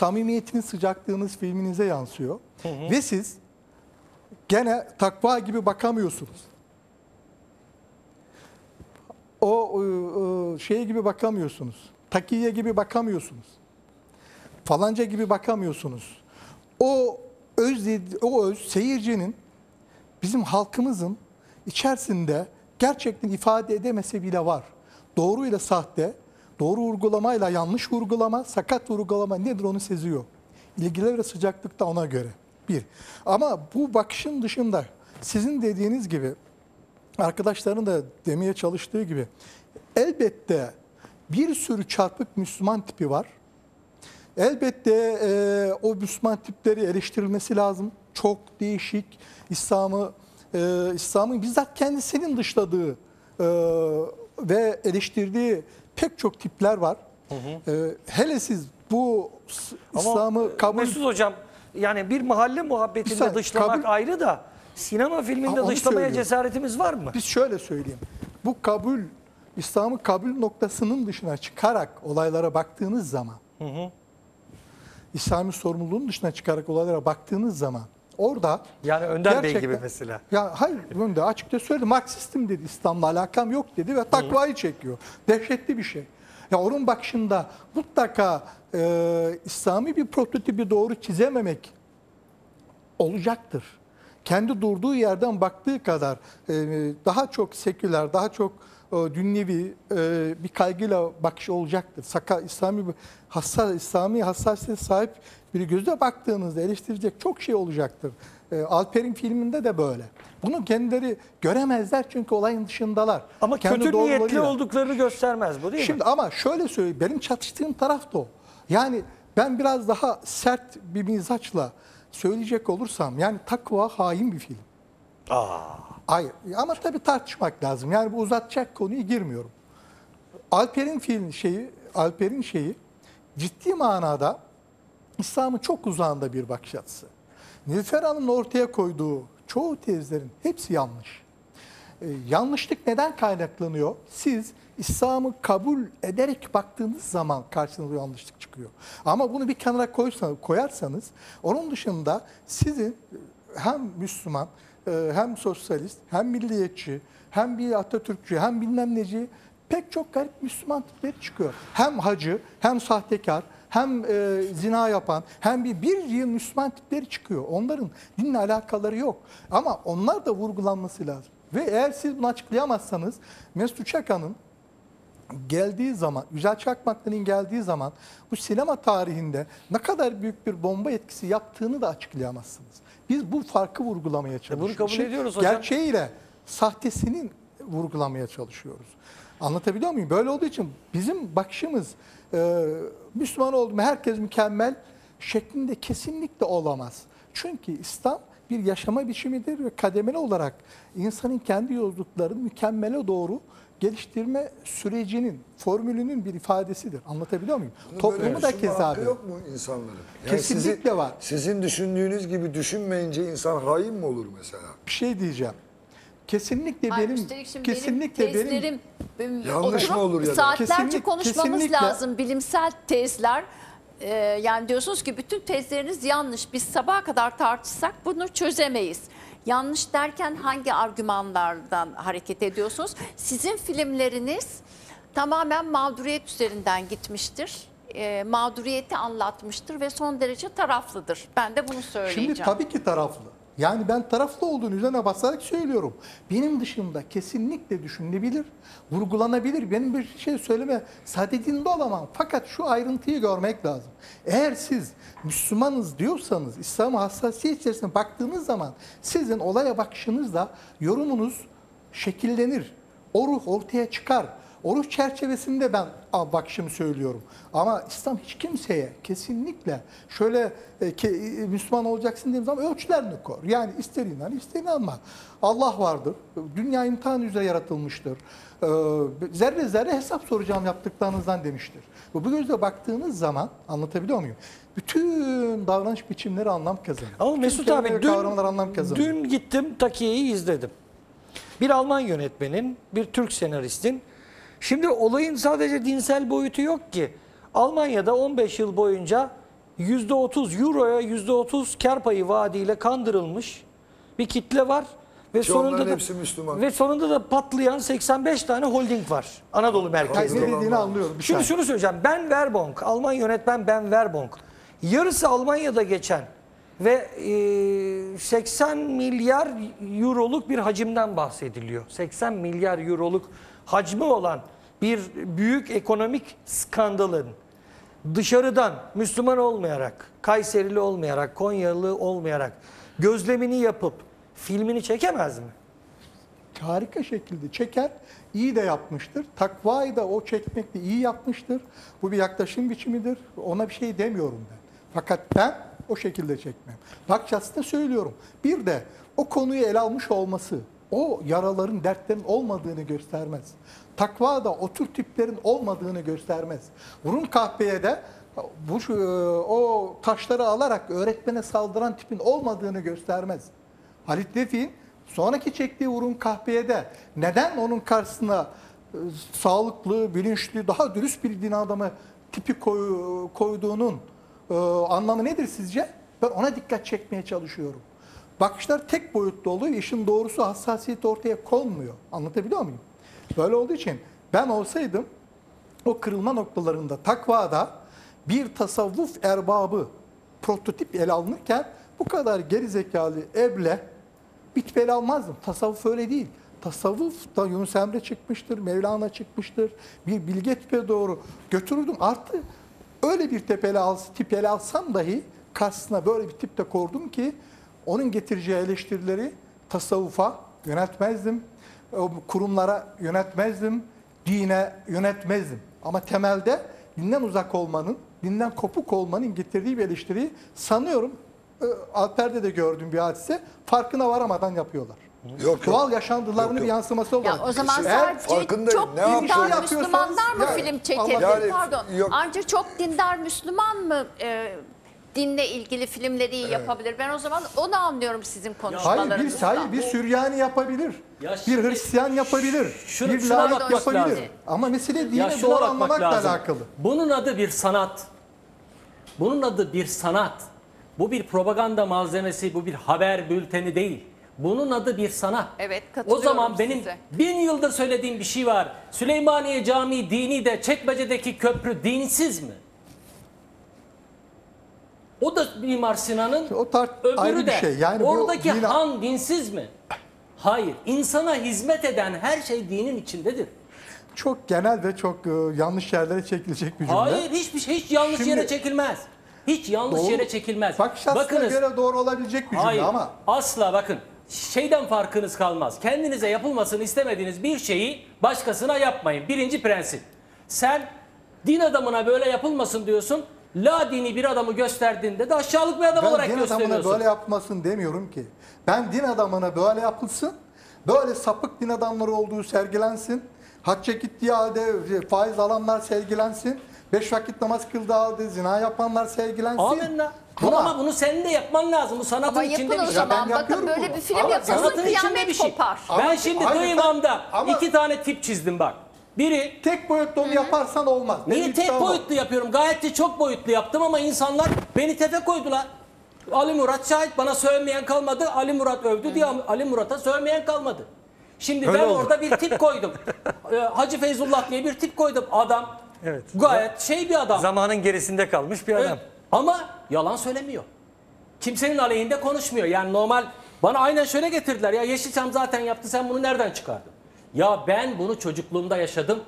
samimiyetiniz, sıcaklığınız filminize yansıyor. Ve siz gene takva gibi bakamıyorsunuz. O e, şey gibi bakamıyorsunuz. Takiye gibi bakamıyorsunuz. Falanca gibi bakamıyorsunuz. O öz o öz seyircinin bizim halkımızın içerisinde gerçekten ifade edemese bile var. Doğruyla sahte, doğru vurgulamayla yanlış vurgulama, sakat vurgulama nedir onu seziyor. İlgiler ve sıcaklık da ona göre. Bir. Ama bu bakışın dışında sizin dediğiniz gibi arkadaşların da demeye çalıştığı gibi elbette bir sürü çarpık Müslüman tipi var. Elbette e, o Müslüman tipleri eleştirilmesi lazım. Çok değişik İslam'ı e, İslam'ın bizzat kendisinin dışladığı e, ve eleştirdiği pek çok tipler var. E, hele siz bu İslam'ı kabul Mesut Hocam yani bir mahalle muhabbetinde saniye, dışlamak kabul- ayrı da sinema filminde onu dışlamaya söylüyorum. cesaretimiz var mı? Biz şöyle söyleyeyim. Bu kabul, İslam'ın kabul noktasının dışına çıkarak olaylara baktığınız zaman, İslami sorumluluğun dışına çıkarak olaylara baktığınız zaman orada Yani Önder Bey gibi mesela. Ya hayır Önder açıkça söyledi. Marksistim dedi. İslam'la alakam yok dedi ve takvayı çekiyor. Dehşetli bir şey. Ya onun bakışında mutlaka e, İslami bir prototipi doğru çizememek olacaktır. Kendi durduğu yerden baktığı kadar e, daha çok seküler, daha çok e, dünyevi e, bir kaygıyla bakış olacaktır. Saka İslami hassas İslami hassasiyet sahip bir gözle baktığınızda eleştirecek çok şey olacaktır. E, Alper'in filminde de böyle. Bunu kendileri göremezler çünkü olayın dışındalar. Ama Kendi kötü niyetli olduklarını göstermez bu değil Şimdi mi? ama şöyle söyleyeyim, benim çatıştığım taraf da o. Yani ben biraz daha sert bir mizaçla söyleyecek olursam, yani takva hain bir film. Aa, Hayır ama tabii tartışmak lazım. Yani bu uzatacak konuyu girmiyorum. Alper'in film şeyi, Alper'in şeyi ciddi manada İslam'ın çok uzağında bir bakış açısı. Nilüfer Hanım'ın ortaya koyduğu çoğu tezlerin hepsi yanlış. Ee, yanlışlık neden kaynaklanıyor? Siz İslam'ı kabul ederek baktığınız zaman karşınıza yanlışlık çıkıyor. Ama bunu bir kenara koysanız, koyarsanız onun dışında sizin hem Müslüman e, hem sosyalist hem milliyetçi hem bir Atatürkçü hem bilmem neci pek çok garip Müslüman tipleri çıkıyor. Hem hacı hem sahtekar hem e, zina yapan hem bir bir yıl Müslüman tipleri çıkıyor. Onların dinle alakaları yok. Ama onlar da vurgulanması lazım. Ve eğer siz bunu açıklayamazsanız Mesut Çakan'ın geldiği zaman, Yücel Çakmaklı'nın geldiği zaman bu sinema tarihinde ne kadar büyük bir bomba etkisi yaptığını da açıklayamazsınız. Biz bu farkı vurgulamaya çalışıyoruz. E, kabul Şimdi ediyoruz hocam. Gerçeğiyle sahtesinin vurgulamaya çalışıyoruz. Anlatabiliyor muyum? Böyle olduğu için bizim bakışımız e, Müslüman oldu mu herkes mükemmel şeklinde kesinlikle olamaz. Çünkü İslam bir yaşama biçimidir ve kademeli olarak insanın kendi yolculuklarını mükemmele doğru geliştirme sürecinin, formülünün bir ifadesidir. Anlatabiliyor muyum? Toplumu Böyle da keza yok mu insanların? Kesinlikle sizin, var. Sizin düşündüğünüz gibi düşünmeyince insan hain mi olur mesela? Bir şey diyeceğim. Kesinlikle Hayır, benim kesinlikle benim tezlerim benim Yanlış mı olur ya da? Saatlerce Kesinlik- konuşmamız kesinlikle. lazım. Bilimsel tezler. Ee, yani diyorsunuz ki bütün tezleriniz yanlış. Biz sabaha kadar tartışsak bunu çözemeyiz. Yanlış derken hangi argümanlardan hareket ediyorsunuz? Sizin filmleriniz tamamen mağduriyet üzerinden gitmiştir. Ee, mağduriyeti anlatmıştır ve son derece taraflıdır. Ben de bunu söyleyeceğim. Şimdi tabii ki taraflı. Yani ben taraflı olduğunu üzerine basarak söylüyorum. Benim dışında kesinlikle düşünülebilir, vurgulanabilir. Benim bir şey söyleme sadedinde olamam. Fakat şu ayrıntıyı görmek lazım. Eğer siz Müslümanız diyorsanız, İslam'a hassasiyet içerisinde baktığınız zaman sizin olaya bakışınızla yorumunuz şekillenir. O ruh ortaya çıkar. O ruh çerçevesinde ben bakışımı söylüyorum. Ama İslam hiç kimseye kesinlikle şöyle e, ke- e, Müslüman olacaksın dediğim zaman ölçülerini koy. Yani ister inan ister inanma. Allah vardır. Dünya imtihan üzere yaratılmıştır. Ee, zerre zerre hesap soracağım yaptıklarınızdan demiştir. Bu gözle baktığınız zaman anlatabiliyor muyum? Bütün davranış biçimleri anlam kazanır. Ama Bütün Mesut abi dün, anlam kazanır. dün gittim Takiye'yi izledim. Bir Alman yönetmenin, bir Türk senaristin. Şimdi olayın sadece dinsel boyutu yok ki. Almanya'da 15 yıl boyunca %30 euroya %30 kar payı vaadiyle kandırılmış bir kitle var ve Ki sonunda da hepsi Müslüman. ve sonunda da patlayan 85 tane holding var Anadolu merkezli. ne dediğini anlıyorum. Bir Şimdi saniye. şunu söyleyeceğim. Ben Werbonk, Alman yönetmen Ben Werbonk. Yarısı Almanya'da geçen ve e, 80 milyar euroluk bir hacimden bahsediliyor. 80 milyar euroluk hacmi olan bir büyük ekonomik skandalın dışarıdan Müslüman olmayarak, Kayserili olmayarak, Konyalı olmayarak gözlemini yapıp filmini çekemez mi? harika şekilde çeker. iyi de yapmıştır. Takvayı da o çekmekte iyi yapmıştır. Bu bir yaklaşım biçimidir. Ona bir şey demiyorum ben. Fakat ben o şekilde çekmem. Bakçasında söylüyorum. Bir de o konuyu ele almış olması o yaraların, dertlerin olmadığını göstermez. Takva da o tür tiplerin olmadığını göstermez. Rum kahveye de bu e, o taşları alarak öğretmene saldıran tipin olmadığını göstermez. Halit Refik'in sonraki çektiği Urun kahveye de neden onun karşısına e, sağlıklı, bilinçli, daha dürüst bir din adamı tipi koy- koyduğunun e, anlamı nedir sizce? Ben ona dikkat çekmeye çalışıyorum. Bakışlar tek boyutlu oluyor. işin doğrusu hassasiyet ortaya konmuyor. Anlatabiliyor muyum? Böyle olduğu için ben olsaydım o kırılma noktalarında takvada bir tasavvuf erbabı prototip ele alınırken bu kadar gerizekalı eble bitip ele almazdım. Tasavvuf öyle değil. Tasavvuf da Yunus Emre çıkmıştır, Mevlana çıkmıştır. Bir bilge tipe doğru götürürdüm. Artı öyle bir tip ele, als, tip ele alsam dahi karşısına böyle bir tip de kordum ki onun getireceği eleştirileri tasavvufa yöneltmezdim. O kurumlara yönetmezdim. Dine yönetmezdim. Ama temelde dinden uzak olmanın, dinden kopuk olmanın getirdiği bir eleştiriyi sanıyorum e, Alper'de de gördüğüm bir hadise farkına varamadan yapıyorlar. Yok, yok. Doğal yaşantılarının Yok, yok. bir yansıması Ya olarak. o zaman Eğer sadece farkındayım, çok ne dindar Yapıyorsanız- Müslümanlar mı Ya, film çekebilir? Yani Pardon. yok. Ancak çok dindar Müslüman mı e, dinle ilgili filmleri iyi yapabilir? Ben o zaman onu anlıyorum sizin Hayır bir, hayır bir Süryani yapabilir. Ya bir şimdi- Hristiyan yapabilir. Şuna- bir şuna bakmak yapabilir. lazım. Ama mesele Ya dini şuna doğru bakmak anlamakla lazım. alakalı. Bunun adı bir sanat. Bunun adı bir sanat. Bu bir propaganda malzemesi, bu bir haber bülteni değil. Bunun adı bir sanat. Evet, O katılıyorum zaman benim size. bin yıldır söylediğim bir şey var. Süleymaniye Camii dini de Çekmece'deki köprü dinsiz mi? O da Mimar Sinan'ın O tar- öbürü de. şey. Yani bu Oradaki dine- han dinsiz mi? Hayır. İnsana hizmet eden her şey dinin içindedir. Çok genel ve çok e, yanlış yerlere çekilecek bir cümle. Hayır hiçbir şey hiç yanlış Şimdi- yere çekilmez. Hiç yanlış Doğru. yere çekilmez. Bakış Bakınız göre doğru olabilecek bir cümle hayır ama asla bakın şeyden farkınız kalmaz. Kendinize yapılmasını istemediğiniz bir şeyi başkasına yapmayın. Birinci prensip. Sen din adamına böyle yapılmasın diyorsun. La dini bir adamı gösterdiğinde de aşağılık bir adam ben olarak din adamına gösteriyorsun. böyle yapmasın demiyorum ki. Ben din adamına böyle yapılsın, böyle sapık din adamları olduğu sergilensin, hacca gittiği halde faiz alanlar sergilensin, beş vakit namaz kıldığı halde zina yapanlar sergilensin. Amenna. Bunu ama, bunu senin de yapman lazım. Bu sanatın Ama içinde bir şey. Ya zaman. Bakın böyle bunu. bir film yapılsın sanatın içinde kıyamet bir şey. kopar. Ama- Ben şimdi Hayır, Duymam'da ama- iki tane tip çizdim bak. Biri Tek boyutlu onu yaparsan olmaz. Benim Niye tek iddiam o. boyutlu yapıyorum? Gayet de çok boyutlu yaptım ama insanlar beni tefe koydular. Ali Murat şahit bana sövmeyen kalmadı. Ali Murat övdü diye Ali Murat'a sövmeyen kalmadı. Şimdi Öyle ben oldu. orada bir tip koydum. Ee, Hacı Feyzullah diye bir tip koydum. Adam Evet. gayet şey bir adam. Zamanın gerisinde kalmış bir adam. Evet. Ama yalan söylemiyor. Kimsenin aleyhinde konuşmuyor. Yani normal bana aynen şöyle getirdiler. Ya Yeşilçam zaten yaptı sen bunu nereden çıkardın? Ya ben bunu çocukluğumda yaşadım.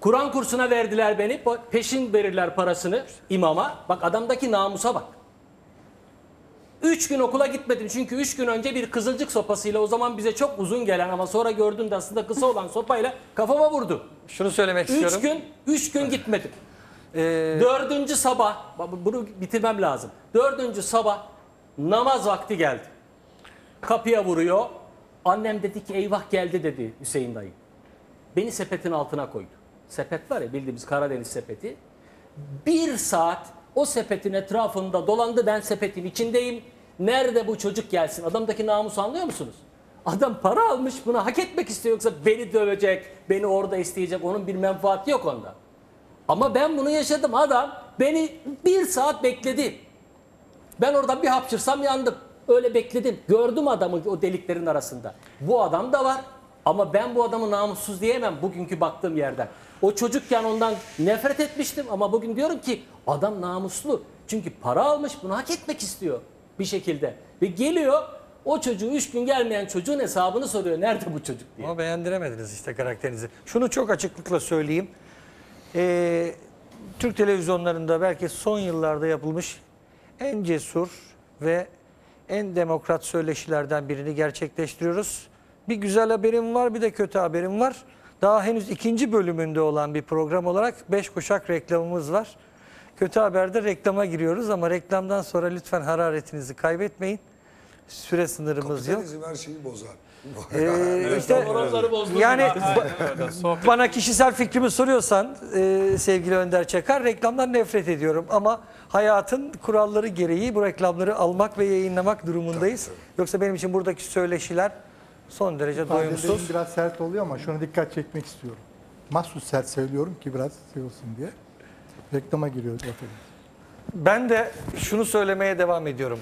Kur'an kursuna verdiler beni. Peşin verirler parasını imama. Bak adamdaki namusa bak. Üç gün okula gitmedim çünkü üç gün önce bir kızılcık sopasıyla o zaman bize çok uzun gelen ama sonra gördüğümde aslında kısa olan sopayla kafama vurdu. Şunu söylemek istiyorum. Üç gün, üç gün gitmedim. Ee, Dördüncü sabah, bunu bitirmem lazım. Dördüncü sabah namaz vakti geldi. Kapıya vuruyor. Annem dedi ki eyvah geldi dedi Hüseyin dayı. Beni sepetin altına koydu. Sepet var ya bildiğimiz Karadeniz sepeti. Bir saat o sepetin etrafında dolandı ben sepetin içindeyim. Nerede bu çocuk gelsin? Adamdaki namusu anlıyor musunuz? Adam para almış bunu hak etmek istiyor yoksa beni dövecek, beni orada isteyecek. Onun bir menfaati yok onda. Ama ben bunu yaşadım. Adam beni bir saat bekledi. Ben orada bir hapşırsam yandım. Öyle bekledim. Gördüm adamı o deliklerin arasında. Bu adam da var. Ama ben bu adamı namussuz diyemem bugünkü baktığım yerden. O çocukken ondan nefret etmiştim ama bugün diyorum ki adam namuslu. Çünkü para almış bunu hak etmek istiyor bir şekilde. Ve geliyor o çocuğu üç gün gelmeyen çocuğun hesabını soruyor. Nerede bu çocuk diye. Ama beğendiremediniz işte karakterinizi. Şunu çok açıklıkla söyleyeyim. Ee, Türk televizyonlarında belki son yıllarda yapılmış en cesur ve en demokrat söyleşilerden birini gerçekleştiriyoruz. Bir güzel haberim var bir de kötü haberim var. Daha henüz ikinci bölümünde olan bir program olarak 5 kuşak reklamımız var. Kötü haberde reklama giriyoruz ama reklamdan sonra lütfen hararetinizi kaybetmeyin. Süre sınırımız yok. Kapitalizm her şeyi bozar. Ee, işte yani ba- bana kişisel fikrimi soruyorsan e, sevgili Önder Çakar reklamdan nefret ediyorum ama hayatın kuralları gereği bu reklamları almak ve yayınlamak durumundayız. Yoksa benim için buradaki söyleşiler son derece İfadelerim doyumsuz. biraz sert oluyor ama şuna dikkat çekmek istiyorum. Mahsus sert söylüyorum ki biraz şey olsun diye. Reklama giriyoruz. Ben de şunu söylemeye devam ediyorum.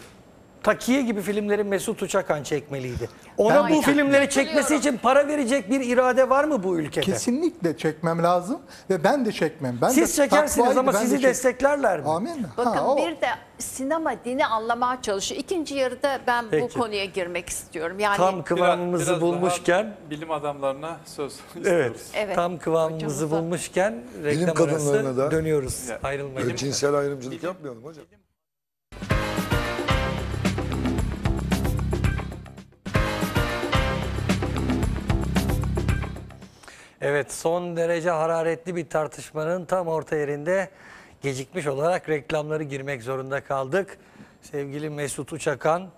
Takiye gibi filmleri Mesut Uçakan çekmeliydi. Ona Ben- bu filmleri çekmesi için para verecek bir irade var mı bu ülkede? Kesinlikle çekmem lazım ve ben de çekmem. Ben de Siz çekersiniz takvaydı, ama ben de sizi çek- desteklerler mi? Amin. Bakın Ha, o- bir de sinema dini anlamaya çalışıyor. İkinci yarıda ben Peki. bu konuya girmek istiyorum. Yani Tam Biraz- kıvamımızı biraz bulmuşken daha bilim adamlarına söz istiyoruz. Evet. Tam kıvamımızı Hocamıza. bulmuşken reklam arası kadınlarına da- dönüyoruz. Ya, Ayrılmayın. Cinsel ayrımcılık yapmayalım hocam. Evet son derece hararetli bir tartışmanın tam orta yerinde gecikmiş olarak reklamları girmek zorunda kaldık. Sevgili Mesut Uçakan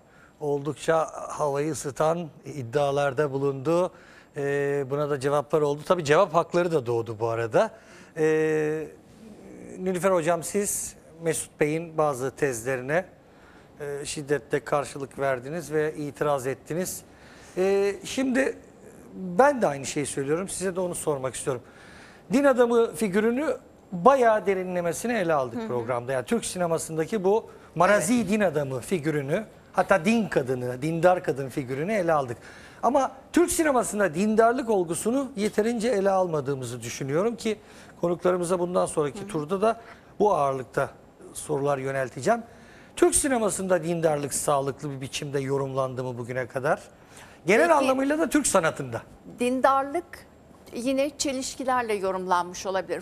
oldukça havayı ısıtan iddialarda bulundu. Ee, buna da cevaplar oldu. Tabii cevap hakları da doğdu bu arada. Ee, Nilüfer Hocam siz Mesut Bey'in bazı tezlerine e, şiddetle karşılık verdiniz ve itiraz ettiniz. E, şimdi ben de aynı şeyi söylüyorum. Size de onu sormak istiyorum. Din adamı figürünü bayağı derinlemesine ele aldık programda. Yani Türk sinemasındaki bu marazi din adamı figürünü hatta din kadını, dindar kadın figürünü ele aldık. Ama Türk sinemasında dindarlık olgusunu yeterince ele almadığımızı düşünüyorum ki konuklarımıza bundan sonraki turda da bu ağırlıkta sorular yönelteceğim. Türk sinemasında dindarlık sağlıklı bir biçimde yorumlandı mı bugüne kadar? Genel Peki- anlamıyla da Türk sanatında. dindarlık yine çelişkilerle yorumlanmış olabilir.